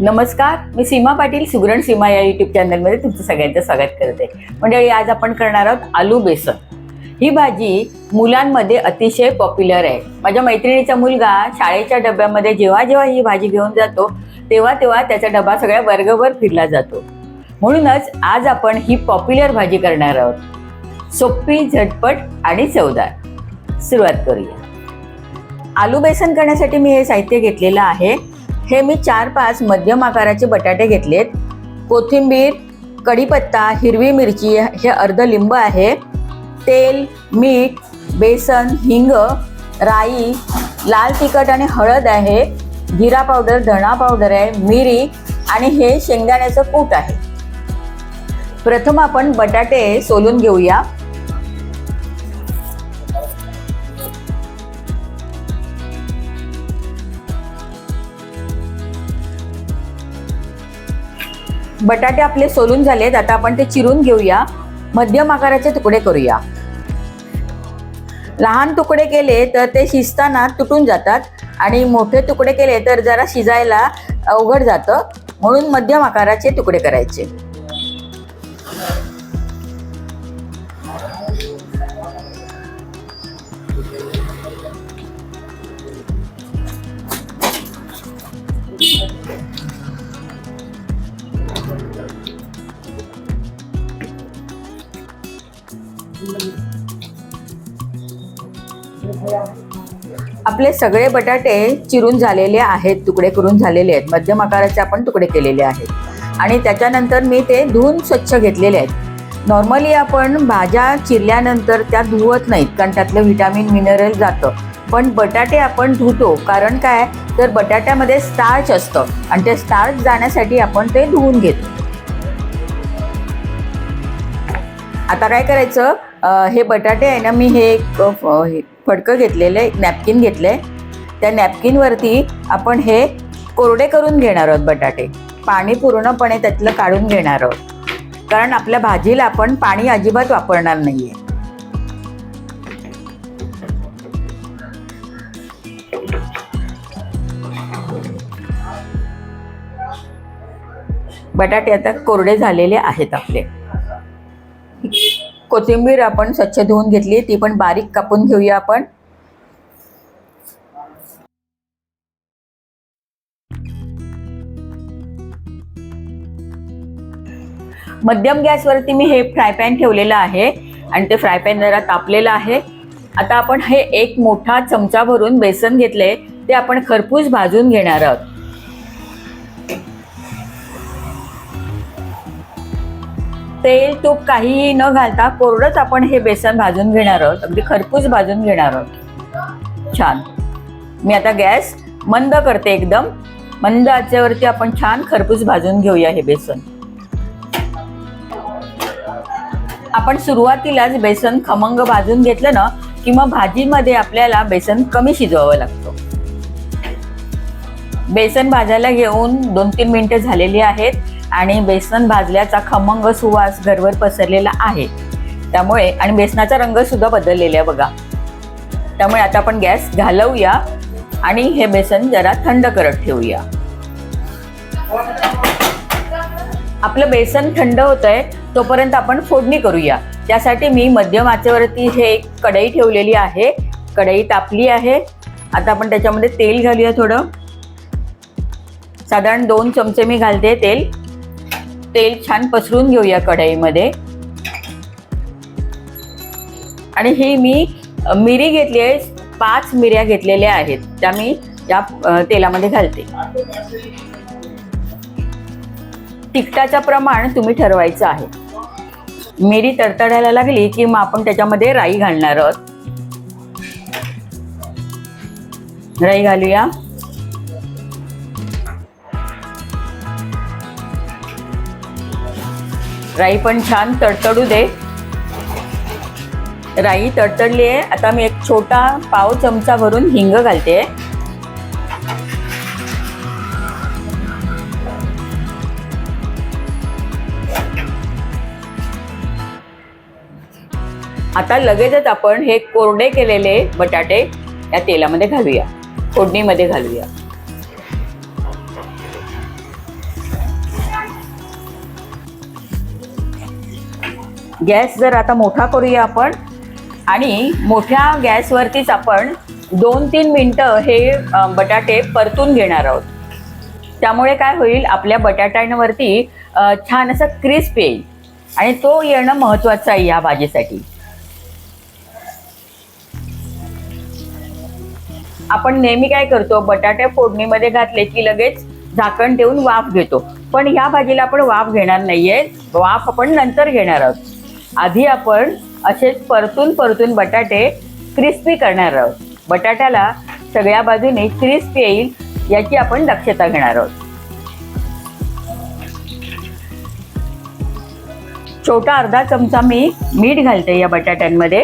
नमस्कार मी सीमा पाटील सुगरण सीमा या युट्यूब चॅनलमध्ये तुमचं सगळ्यांचं स्वागत करते. म्हणजे आज आपण करणार आहोत आलू बेसन. ही भाजी मुलांमध्ये अतिशय पॉप्युलर आहे. माझ्या मैत्रिणीचा मुलगा शाळेच्या डब्यामध्ये जेव्हा जेव्हा ही भाजी घेऊन जातो तेव्हा तेव्हा त्याचा डबा सगळ्या वर्गभर फिरला जातो. म्हणूनच आज आपण ही पॉप्युलर भाजी करणार आहोत. सोपी झटपट आणि चवदार. सुरुवात करूया. आलू बेसन करण्यासाठी मी हे साहित्य घेतलेलं आहे. हे मी चार पाच मध्यम आकाराचे बटाटे घेतलेत. कोथिंबीर कढीपत्ता हिरवी मिरची हे अर्ध लिंब आहे. तेल मीठ बेसन हिंग राई लाल तिखट आणि हळद आहे. जिरा पावडर धणा पावडर आहे मिरी आणि हे शेंगदाण्याचं कूट आहे. प्रथम आपण बटाटे सोलून घेऊया. बटाटे आपले सोलून झालेत आता आपण ते चिरून घेऊया. मध्यम आकाराचे तुकडे करूया. लहान तुकडे केले तर ते शिजताना तुटून जातात आणि मोठे तुकडे केले तर जरा शिजायला अवघड जातं. म्हणून मध्यम आकाराचे तुकडे करायचे. आपले सगळे बटाटे चिरून झालेले आहेत तुकडे करून झालेले आहेत मध्यम आकाराचे आपण तुकडे केलेले आहेत. आणि त्याच्यानंतर मी ते धुवून स्वच्छ घेतलेले आहेत. नॉर्मली आपण भाज्या चिरल्यानंतर त्या धुवत नाहीत कारण त्यातलं व्हिटॅमिन मिनरल जातं. पण बटाटे आपण धुतो कारण काय? तर बटाट्यामध्ये स्टार्च असतं आणि ते स्टार्च जाण्यासाठी आपण ते धुवून घेतो. आता काय करायचं? हे बटाटे आहे ना मी हे एक फ- हे फडकं घेतलेलं आहे नॅपकिन घेतलं. आहे त्या नॅपकिनवरती आपण हे कोरडे करून घेणार आहोत बटाटे. पाणी पूर्णपणे त्यातलं काढून घेणार आहोत. कारण आपल्या भाजीला आपण पाणी अजिबात वापरणार नाही आहे बटाटे आता कोरडे झालेले आहेत आपले. कोथिंबीर आपण स्वच्छ धुवून घेतली ती पण बारीक कापून घेऊया आपण. मध्यम गॅसवरती मी हे फ्राय पॅन ठेवलेलं आहे आणि ते फ्राय पॅन जरा तापलेलं आहे. आता आपण हे एक मोठा चमचा भरून बेसन घेतले ते आपण खरपूस भाजून घेणार आहोत. तेल तूप काहीही न घालता कोरडंच आपण हे बेसन भाजून घेणार आहोत. अगदी खरपूस भाजून घेणार आहोत. छान. मी आता गॅस मंद करते एकदम. मंद आचेवरती आपण छान खरपूस भाजून घेऊया हे बेसन. आपण सुरुवातीलाच बेसन खमंग भाजून घेतलं ना की मग भाजीमध्ये आपल्याला बेसन कमी शिजवावं लागतं. बेसन भाजायला घेऊन दोन तीन मिनिटं झालेली आहेत आणि बेसन भाजल्याचा खमंग सुवास घरवर पसरलेला आहे. त्यामुळे आणि बेसनाचा रंग सुद्धा बदललेला आहे बघा. त्यामुळे आता आपण गॅस घालवूया आणि हे बेसन जरा थंड करत ठेवूया. आपलं बेसन थंड होत आहे तोपर्यंत आपण फोडणी करूया. त्यासाठी मी मध्यम आचेवरती हे एक कढई ठेवलेली आहे. कढई तापली आहे. आता आपण त्याच्यामध्ये तेल घालूया थोडं. साधारण दोन चमचे मी घालते तेल. तेल छान पसरून घेऊया कढईमध्ये. आणि ही मी मिरी घेतली आहे पाच मिऱ्या घेतलेल्या आहेत त्या मी या तेलामध्ये घालते. तिखटाचं प्रमाण तुम्ही ठरवायचं आहे. मिरी तडतडायला लागली की मग आपण त्याच्यामध्ये राई घालणार आहोत. राई घालूया. राई पण छान तडतडू दे. राई तडतडली आहे. आता मी एक छोटा पाव चमचा भरून हिंग घालते. आता लगेचच आपण हे कोरडे केलेले बटाटे या तेलामध्ये घालूया. फोडणीमध्ये घालूया. गॅस जर आता मोठा करूया आपण आणि मोठ्या गॅसवरतीच आपण दोन तीन मिनटं हे बटाटे परतून घेणार आहोत. त्यामुळे काय होईल आपल्या बटाट्यांवरती छान असा क्रिस्प येईल आणि तो येणं महत्त्वाचं आहे या भाजीसाठी. आपण नेहमी काय करतो बटाटे फोडणीमध्ये घातले की लगेच झाकण ठेवून वाफ घेतो. पण ह्या भाजीला आपण वाफ घेणार नाहीये वाफ आपण नंतर घेणार आहोत. आधी आपण असेच परतून परतून बटाटे क्रिस्पी करणार आहोत. बटाट्याला सगळ्या बाजूने क्रिस्प येईल याची आपण दक्षता घेणार आहोत. छोटा अर्धा चमचा मी मीठ घालते या बटाट्यांमध्ये.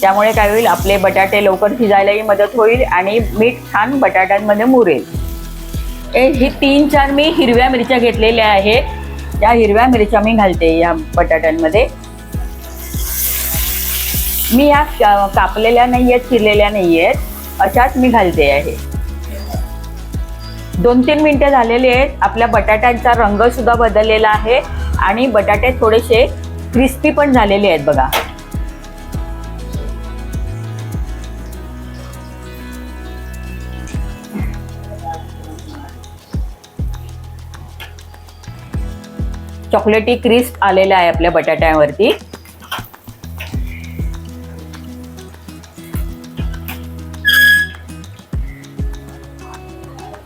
त्यामुळे काय होईल आपले बटाटे लवकर शिजायलाही मदत होईल आणि मीठ छान बटाट्यांमध्ये मुरेल. हे तीन चार मी हिरव्या मिरच्या घेतलेल्या आहेत. या हिरव्या मिरच्या मी घालते या बटाट्यांमध्ये. मी या कापलेल्या नाही आहेत चिरलेल्या नाही आहेत अशाच मी घालते आहे. दोन तीन मिनिटं झालेली आहेत. आपल्या बटाट्यांचा रंग सुद्धा बदललेला आहे आणि बटाटे थोडेसे क्रिस्पी पण झालेले आहेत बघा. चॉकलेटी क्रिस्प आलेला आहे आपल्या बटाट्यावरती.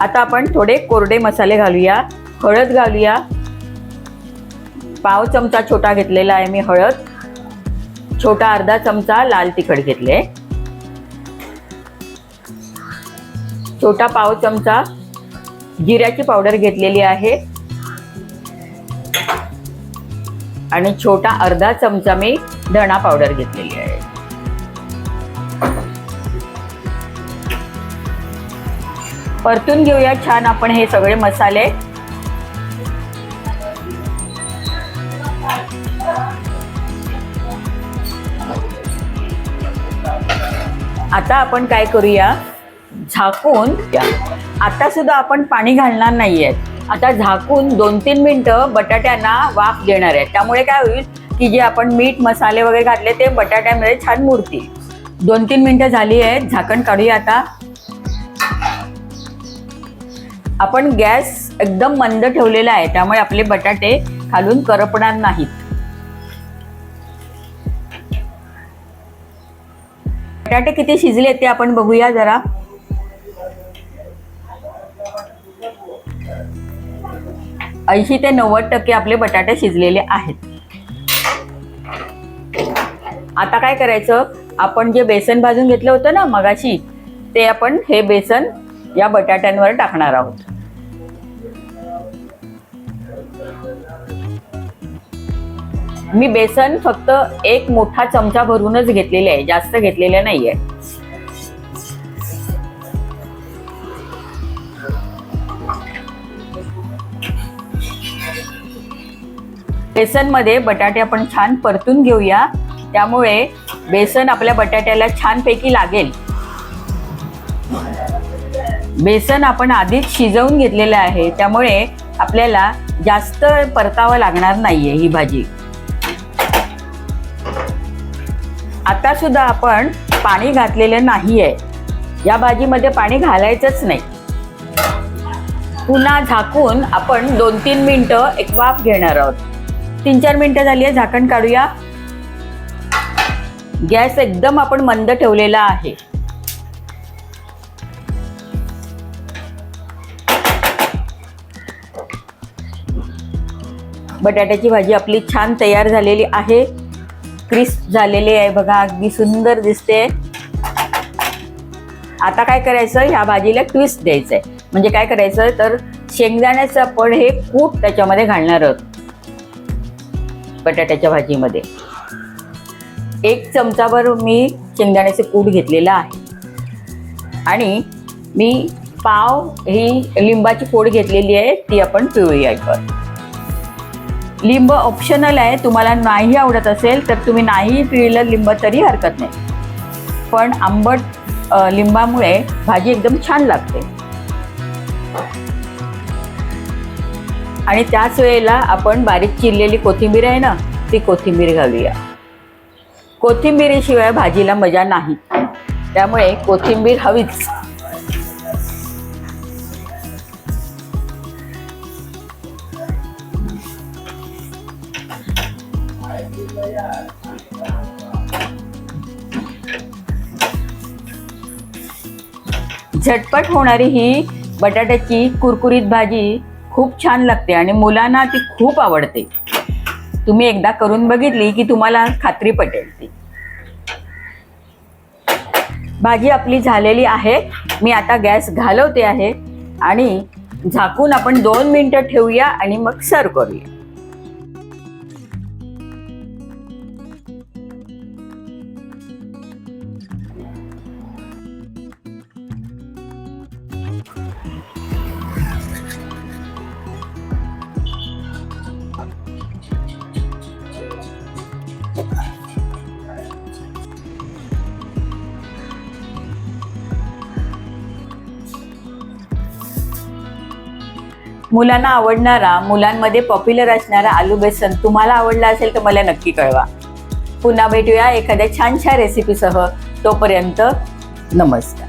आता आपण थोडे कोरडे मसाले घालूया हळद घालूया. पाव चमचा छोटा घेतलेला आहे मी हळद. छोटा अर्धा चमचा लाल तिखट घेतले. छोटा पाव चमचा जिऱ्याची पावडर घेतलेली आहे. आणि छोटा अर्धा चमचा मी धणा पावडर घेतलेली आहे. परतून घेऊया छान आपण हे सगळे मसाले. आता आपण काय करूया? झाकून आता सुद्धा आपण पाणी घालणार नाहीये आता झाकून दोन तीन मिनटं बटाट्यांना वाफ देणार आहे. त्यामुळे काय होईल की जे आपण मीठ मसाले वगैरे घातले ते बटाट्यामध्ये छान मुरतील. दोन तीन मिनिटं झाली आहेत. झाकण काढूया आता. आपण गॅस एकदम मंद ठेवलेला आहे. त्यामुळे आपले बटाटे खालून करपणार नाहीत. बटाटे किती शिजले ते आपण बघूया जरा. ऐंशी ते नव्वद टक्के आपले बटाटे शिजलेले आहेत. आता काय करायचं? आपण जे बेसन भाजून घेतलं होतं ना मगाशी ते आपण हे बेसन या बटाट्यांवर टाकणार आहोत. मी बेसन फक्त एक मोठा चमचा भरूनच घेतलेले आहे जास्त घेतलेले नाहीये. बेसनमध्ये बटाटे आपण छान परतून घेऊया. त्यामुळे बेसन आपल्या बटाट्याला छानपैकी लागेल. बेसन आपण आधीच शिजवून घेतलेलं आहे. त्यामुळे आपल्याला जास्त परतावं लागणार नाहीये ही भाजी. आता सुद्धा आपण पाणी घातलेलं नाही आहे या भाजीमध्ये पाणी घालायचंच नाही. पुन्हा झाकून आपण दोन तीन मिनटं एक वाफ घेणार आहोत. तीन चार मिनिटं झाली आहे झाकण काढूया. गॅस एकदम आपण मंद ठेवलेला आहे. बटाट्याची भाजी आपली छान तयार झालेली आहे. क्रिस्प झालेली आहे बघा अगदी सुंदर दिसते. आता काय करायचं? ह्या भाजीला ट्विस्ट द्यायचं आहे म्हणजे काय करायचं? तर शेंगदाण्याचं आपण हे कूट त्याच्यामध्ये घालणार आहोत. बटाट्याच्या भाजीमध्ये. एक चमचाभर मी शेंगदाण्याचे कूट घेतलेला आहे. आणि मी पाव ही लिंबाची फोड घेतलेली आहे ती आपण पिळूया याच्यावर लिंब ऑप्शनल आहे तुम्हाला नाही आवडत असेल तर तुम्ही नाही पिळलं लिंब तरी हरकत नाही. पण आंबट लिंबामुळे भाजी एकदम छान लागते. आणि त्याच वेळेला आपण बारीक चिरलेली कोथिंबीर आहे ना ती कोथिंबीर घालूया. कोथिंबीरीशिवाय भाजीला मजा नाही. त्यामुळे कोथिंबीर हवीच. झटपट होणारी ही बटाट्याची कुरकुरीत भाजी खूप छान लागते आणि मुलांना ती खूप आवडते. तुम्ही एकदा करून बघितली की तुम्हाला खात्री पटेल ती. भाजी आपली झालेली आहे. मी आता गॅस घालवते आहे आणि झाकून आपण दोन मिनिटं ठेवूया आणि मग सर्व करूया. मुलांना आवडणारा मुलांमध्ये पॉप्युलर असणारा आलू बेसन तुम्हाला आवडला असेल तर मला नक्की कळवा. पुन्हा भेटूया एखाद्या छानशा रेसिपीसह तोपर्यंत नमस्कार.